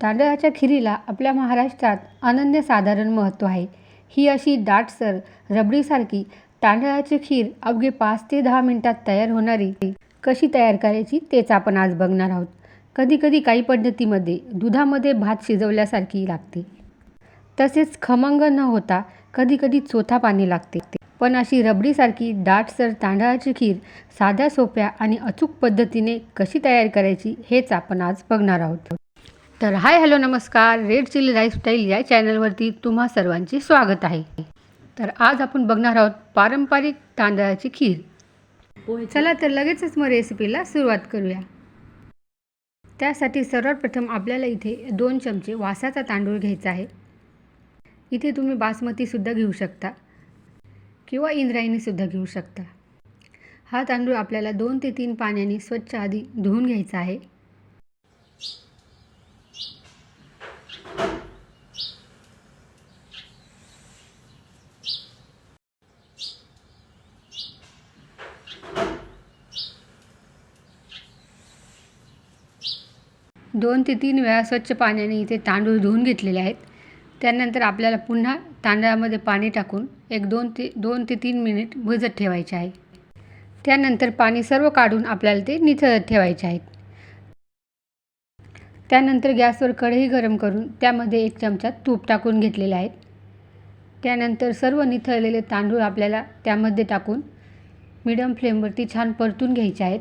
तांदळाच्या खिरीला आपल्या महाराष्ट्रात अनन्यसाधारण महत्त्व आहे. ही अशी दाटसर रबडीसारखी तांदळाची खीर अवघे पाच ते दहा मिनटात तयार होणारी कशी तयार करायची तेच आपण आज बघणार आहोत. कधीकधी काही पद्धतीमध्ये दुधामध्ये भात शिजवल्यासारखी लागते. तसेच खमंग न होता कधीकधी चोथा पाणी लागते. पण अशी रबडीसारखी दाटसर तांदळाची खीर साध्या सोप्या आणि अचूक पद्धतीने कशी तयार करायची हेच आपण आज बघणार आहोत. तर हाय हॅलो नमस्कार. रेड चिली लाईफस्टाईल या चॅनलवरती तुम्हा सर्वांचे स्वागत आहे. तर आज आपण बघणार आहोत पारंपरिक तांदळाची खीर. चला तर लगेचच मग रेसिपीला सुरुवात करूया. त्यासाठी सर्वात प्रथम आपल्याला इथे दोन चमचे वासाचा तांदूळ घ्यायचा आहे. इथे तुम्ही बासमतीसुद्धा घेऊ शकता किंवा इंद्रायणीसुद्धा घेऊ शकता. हा तांदूळ आपल्याला दोन ते तीन पाण्याने स्वच्छ आधी धुवून घ्यायचा आहे. दोन ते तीन वेळा स्वच्छ पाण्याने इथे तांदूळ धुवून घेतलेले आहेत. त्यानंतर आपल्याला पुन्हा तांदळामध्ये पाणी टाकून एक दोन ते दोन ते तीन मिनिट भिजत ठेवायचे आहे. त्यानंतर पाणी सर्व काढून आपल्याला ते निथळत ठेवायचे आहेत. त्यानंतर गॅसवर कढई गरम करून त्यामध्ये एक चमचा तूप टाकून घेतलेले आहेत. त्यानंतर सर्व निथळलेले तांदूळ आपल्याला त्यामध्ये टाकून मिडियम फ्लेमवरती छान परतून घ्यायचे आहेत.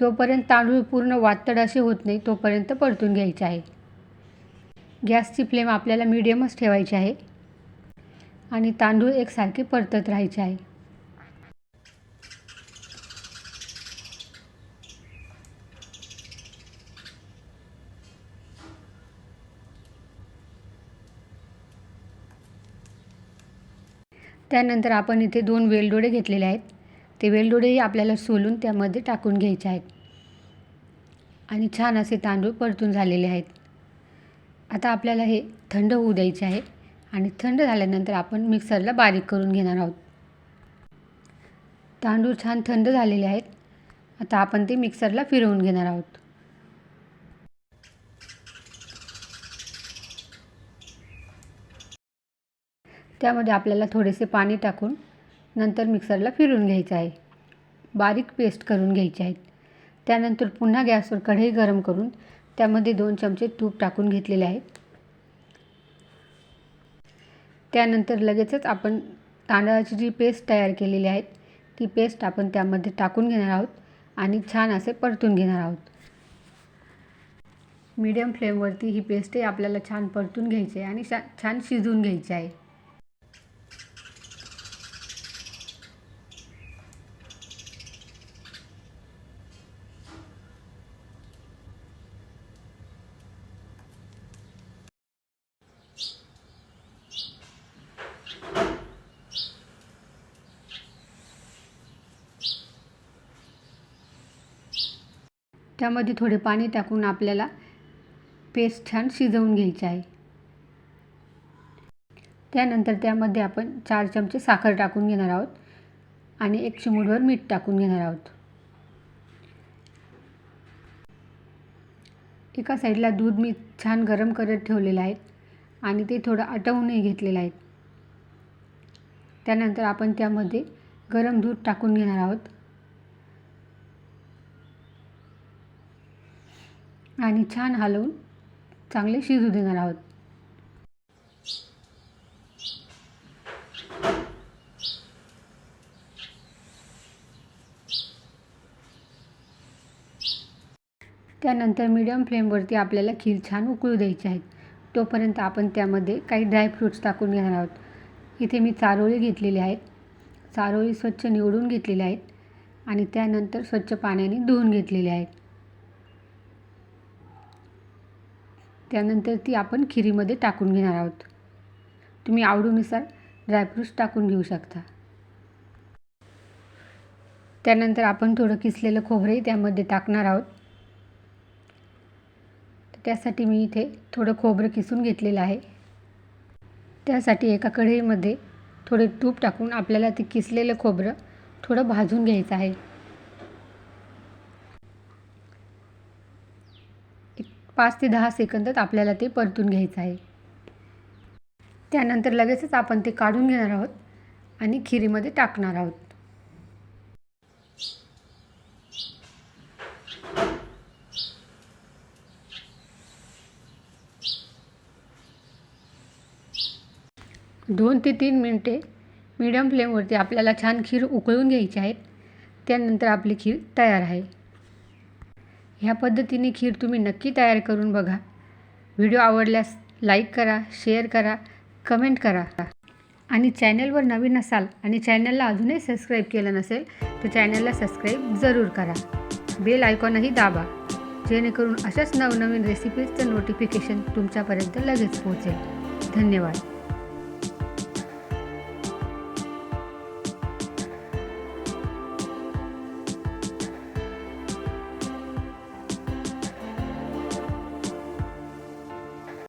जोपर्यंत तांदूळ पूर्ण वातड असे होत नाही तोपर्यंत परतून घ्यायचे आहे. गॅसची फ्लेम आपल्याला मीडियमच ठेवायची आहे आणि तांदूळ एकसारखे परतत राहायचे आहे. त्यानंतर आपण इथे दोन वेलदोडे घेतलेले आहेत. ते वेलदोडेही आपल्याला सोलून त्यामध्ये टाकून घ्यायचे आहेत. आणि छान असे तांदूळ परतून झालेले आहेत. आता आपल्याला हे थंड होऊ द्यायचे आहे आणि थंड झाल्यानंतर आपण मिक्सरला बारीक करून घेणार आहोत. तांदूळ छान थंड झालेले आहेत. आता आपण ते मिक्सरला फिरवून घेणार आहोत. त्यामध्ये आपल्याला थोडेसे पाणी टाकून नंतर मिक्सरला फिरून घ्यायचं आहे. बारीक पेस्ट करून घ्यायची आहेत त्यानंतर पुन्हा गॅसवर कढई गरम करून त्यामध्ये दोन चमचे तूप टाकून घेतलेले आहे. त्यानंतर लगेचच आपण तांदळाची जी पेस्ट तयार केलेली आहे ती पेस्ट आपण त्यामध्ये टाकून घेणार आहोत आणि छान असे परतून घेणार आहोत. मीडियम फ्लेमवरती ही पेस्टही आपल्याला छान परतून घ्यायची आहे आणि शा छान शिजवून घ्यायची आहे. त्यामध्ये थोडे पाणी टाकून आपल्याला पेस्ट छान शिजवून घ्यायची आहे. त्यानंतर त्यामध्ये आपण चार चमचे साखर टाकून घेणार आहोत आणि एक चिमूटभर मीठ टाकून घेणार आहोत. एका साईडला दूध मी छान गरम करत ठेवलेलं आहे आणि ते थोडं आटवूनही घेतलेलं आहे. त्यानंतर आपण त्यामध्ये गरम दूध टाकून घेणार आहोत. आणि छान हलवून चांगले शिजू देणार आहोत. त्यानंतर मीडियम फ्लेमवरती आपल्याला खीर छान उकळू द्यायची आहेत तोपर्यंत आपण त्यामध्ये काही ड्रायफ्रूट्स टाकून घेणार आहोत. इथे मी चारोळी घेतलेली आहेत. चारोळी स्वच्छ निवडून घेतलेल्या आहेत. आणि त्यानंतर स्वच्छ पाण्याने धुवून घेतलेले आहेत. त्यानंतर ती आपण खिरीमध्ये टाकून घेणार आहोत. तुम्ही आवडीनुसार ड्रायफ्रूट्स टाकून घेऊ शकता. त्यानंतर आपण थोडं किसलेलं खोबरंही त्यामध्ये टाकणार आहोत. त्यासाठी मी इथे थोडं खोबरं किसून घेतलेलं आहे. त्यासाठी एका कढईमध्ये थोडे तूप टाकून आपल्याला ते किसलेलं खोबरं थोडं भाजून घ्यायचं आहे. पाच ते दहा सेकंदात आपल्याला ते परतून घ्यायचं आहे. त्यानंतर लगेचच आपण ते काढून घेणार आहोत आणि खिरीमध्ये टाकणार आहोत. दोन ते तीन मिनटे मीडियम फ्लेमवरती आपल्याला छान खीर उकळून घ्यायची आहे. त्यानंतर आपली खीर तयार आहे. ह्या पद्धतीने खीर तुम्ही नक्की तयार करून बघा. व्हिडिओ आवडल्यास लाईक करा शेअर करा कमेंट करा. आणि चॅनलवर नवीन असाल आणि चॅनलला अजूनही सबस्क्राईब केलं नसेल तर चॅनलला सबस्क्राईब जरूर करा. बेल आयकॉनही दाबा जेणेकरून अशाच नवनवीन रेसिपीजचं नोटिफिकेशन तुमच्यापर्यंत लगेच पोहोचेल. धन्यवाद.